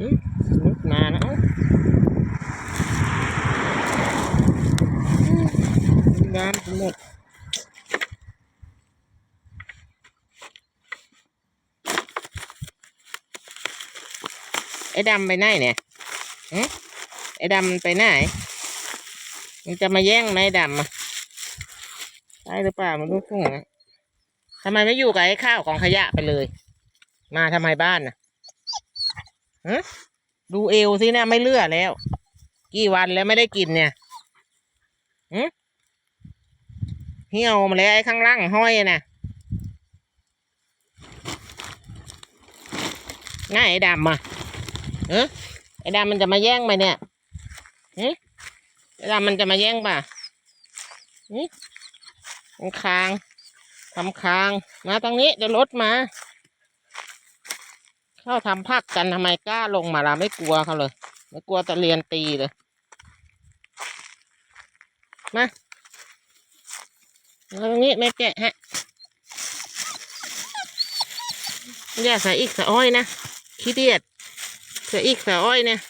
อืมลุกมานะเอ้าอืมน้ำไปหมดไอ้ดำไปไหนเนี่ยหึไอ้ดำไปไหน มันจะมาแย่งไหมดำอะใช่หรือเปล่ามันรู้สุ่งนะทำไมไม่อยู่กับไอ้ข้าวของขยะไปเลย มาทำไมบ้านนะฮะ ดูเอวสิเนะไม่เลือแล้ว กี่วันแล้วไม่ได้กินเนี่ยหืเหี่ยวมาแล้วไอ้ข้างล่างห้อยน่ะง่ายไอ้ดำอะเออไอ้ดำมันจะมาแย่งไหมเนี่ยเฮ้ไอ้ดำมันจะมาแย่งป่ะนี่คางทำคาง มาตรงนี้เดี๋ยวรถมา เข้าทำพักกันทำไมกล้าลงมาล่ะไม่กลัวเขาเลย ไม่กลัวตะเรียนตีเลยมามาตรงนี้แม่แกะฮะอย่าใส่อีกสะอ้อยนะขี้เดียดเสืออีกสืออ้อยเนี่ย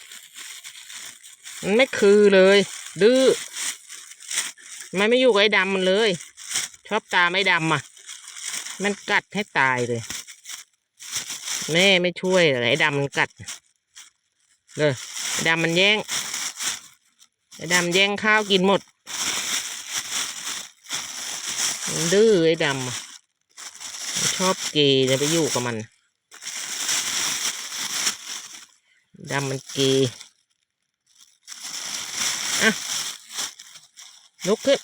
มันไม่คือเลย ดื้อมันไม่อยู่กับไอ้ดำมันเลย ชอบตาไอ้ดำอะ มันกัดให้ตายเลย แม่ไม่ช่วยไอ้ดำมันกัดเลยดำมันแย่งไอ้ดำแย่งข้าวกินหมดมันดื้อไอ้ดำชอบเกย์เนี่ยไปอยู่กับมันดำมันเกยอะลุกขึ้น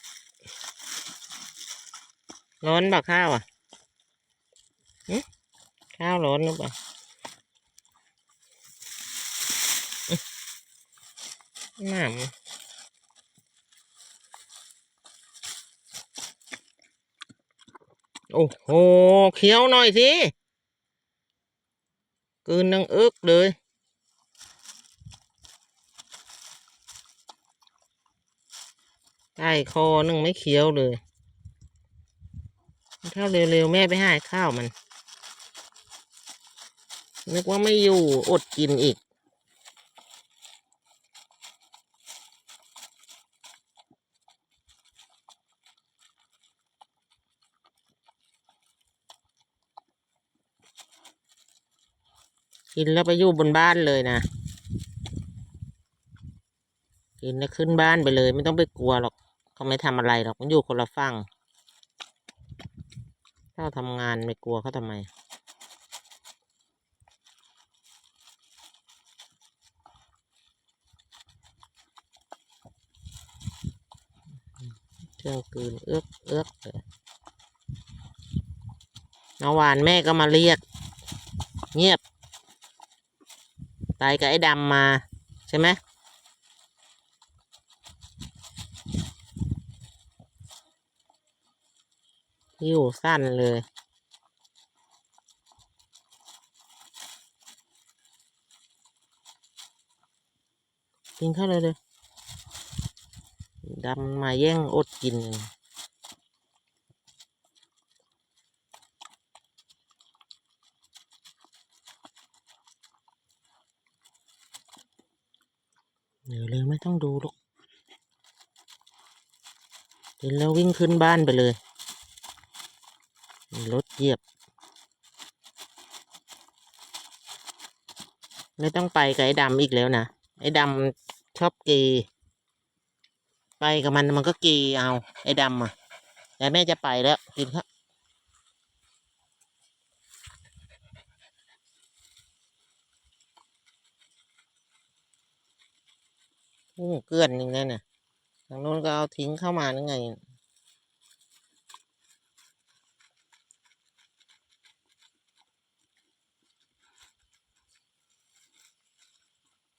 ร้อนบ่าข้าวอะหึ ข้าวร้อนหรือเปล่าอื้อหนามโอ้โหเคี้ยวหน่อยสิกืนนังอึกเลยใต้คอนึ่งไม่เคี้ยวเลยถ้าวเร็วๆ แม่ไปหาข้าวมัน นึกว่าไม่อยู่อดกินอีก กินแล้วไปอยู่บนบ้านเลยนะ กินแล้วขึ้นบ้านไปเลย ไม่ต้องไปกลัวหรอกเขาไม่ทำอะไรหรอกมันอยู่คนละฝั่งถ้าทำงานไม่กลัวเขาทำไม เครื่องกลืนเอื้อกเอื้อกเมื่อวานแม่ก็มาเรียก เงียบ ตายกับไอ้ดำมา ใช่ไหมอยู่สั้นเลยกินข้าเลยเลย ดำมาแย่งอดกินเดี๋ยวเลยไม่ต้องดูหรอกกินแล้ววิ่งขึ้นบ้านไปเลยรถเหยียบ ไม่ต้องไปกับไอ้ดำอีกแล้วนะ ไอ้ดำชอบเกย์ ไปกับมันมันก็เกย์เอาไอ้ดำอะแต่แม่จะไปแล้วกินครับกุ้งเกลื่อนหนึ่งนั่นน่ะทางโน้นก็เอาทิ้งเข้ามานึงไง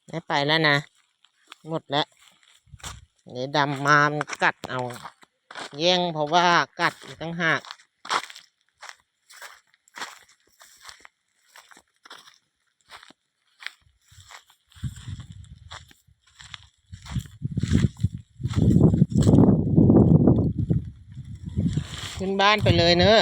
ไม่ไปแล้วนะ หมดแล้ว เดี๋ยดำมามันกัดเอาแย่งเพราะว่ากัดอีกตั้งหากขึ้นบ้านไปเลยเนอะ